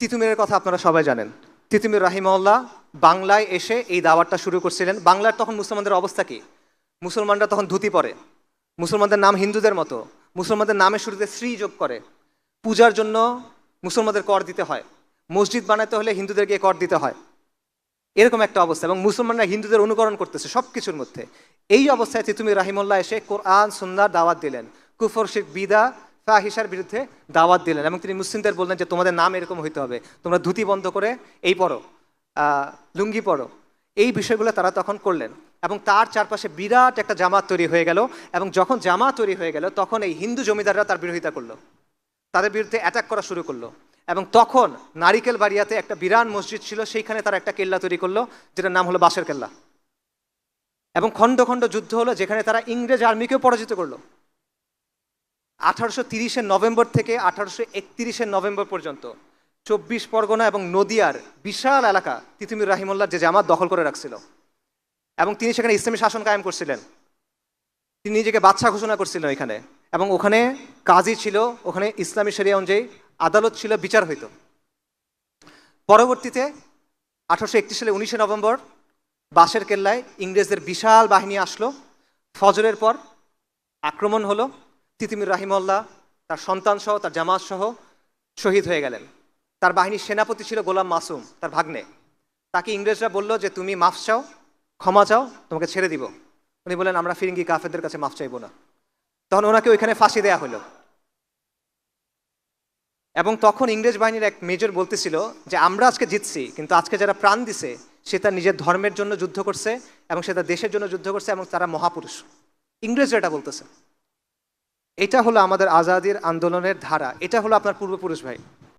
তিতুমিরের কথা আপনারা সবাই জানেন। তিতুমির রাহিমউল্লাহ বাংলায় এসে এই দাওয়াতটা শুরু করছিলেন। বাংলার তখন মুসলমানদের অবস্থা কি? মুসলমানরা তখন ধুতি পরে। মুসলমানদের নাম হিন্দুদের মতো। মুসলমানদের নামের শুরুতে শ্রী যোগ করে। পূজার জন্য মুসলমানদের কর দিতে হয়। মসজিদ বানাতে হলে হিন্দুদেরকে কর দিতে হয়। এরকম একটা অবস্থা এবং মুসলমানরা হিন্দুদের অনুকরণ করতেছে সব কিছুর মধ্যে। এই অবস্থায় তিতুমির রাহিমুল্লাহ এসে কোরআন সুন্নার দাওয়াত দিলেন। কুফর শিখ বিদা ফাহিসার বিরুদ্ধে দাওয়াত দিলেন এবং তিনি মুসলিমদের বললেন যে তোমাদের নাম এরকম হইতে হবে, তোমরা ধুতি বন্ধ করে এই পড়ো লুঙ্গি পড়ো। এই বিষয়গুলো তারা তখন করলেন এবং তার চারপাশে বিরাট একটা জামাত তৈরি হয়ে গেল এবং যখন জামাত তৈরি হয়ে গেল তখন এই হিন্দু জমিদাররা তার বিরোধিতা করল, তাদের বিরুদ্ধে অ্যাটাক করা শুরু করল এবং তখন নারিকেল বাড়িয়াতে একটা বিরাট মসজিদ ছিল, সেইখানে তারা একটা কেল্লা তৈরি করল, যেটার নাম হলো বাঁশের কেল্লা। এবং খণ্ড খণ্ড যুদ্ধ হলো, যেখানে তারা ইংরেজ আর্মিকেও পরাজিত করল। আঠারোশো তিরিশের নভেম্বর থেকে আঠারোশো একত্রিশের নভেম্বর পর্যন্ত চব্বিশ পরগনা এবং নদিয়ার বিশাল এলাকা তিতুমির রাহিমুল্লাহ যে জামাত দখল করে রাখছিল। এবং তিনি সেখানে ইসলামী শাসন কায়েম করছিলেন। তিনি নিজেকে বাচ্চা ঘোষণা করছিলেন এখানে এবং ওখানে কাজী ছিল, ওখানে ইসলামী শরিয়া অনুযায়ী আদালত ছিল, বিচার হইত। পরবর্তীতে আঠারোশো একত্রিশ সালে উনিশে নভেম্বর বাসের কেল্লায় ইংরেজদের বিশাল বাহিনী আসলো। ফজরের পর আক্রমণ হলো। তিতিমির রাহিমল্লাহ তার সন্তান সহ, তার জামাত সহ শহীদ হয়ে গেলেন। তার বাহিনীর সেনাপতি ছিল গোলাম মাসুম, তার ভাগ্নে। তাকে ইংরেজরা বলল যে, তুমি মাফ চাও, ক্ষমা চাও, তোমাকে ছেড়ে দিব। উনি বললেন, আমরা ফিরিঙ্গি কাফেরদের কাছে মাফ চাইব না। তখন ওনাকে ওইখানে ফাঁসি দেয়া হলো। এবং তখন ইংরেজ বাহিনীর এক মেজর বলতেছিল যে, আমরা আজকে জিতছি, কিন্তু আজকে যারা প্রাণ দিছে, সে তার নিজের ধর্মের জন্য যুদ্ধ করছে এবং সে তার দেশের জন্য যুদ্ধ করছে এবং তারা মহাপুরুষ। ইংরেজরা এটা বলতেছে। এটা হলো আমাদের আজাদির আন্দোলনের ধারা এটা হলো আপনার পূর্বপুরুষ ভাই।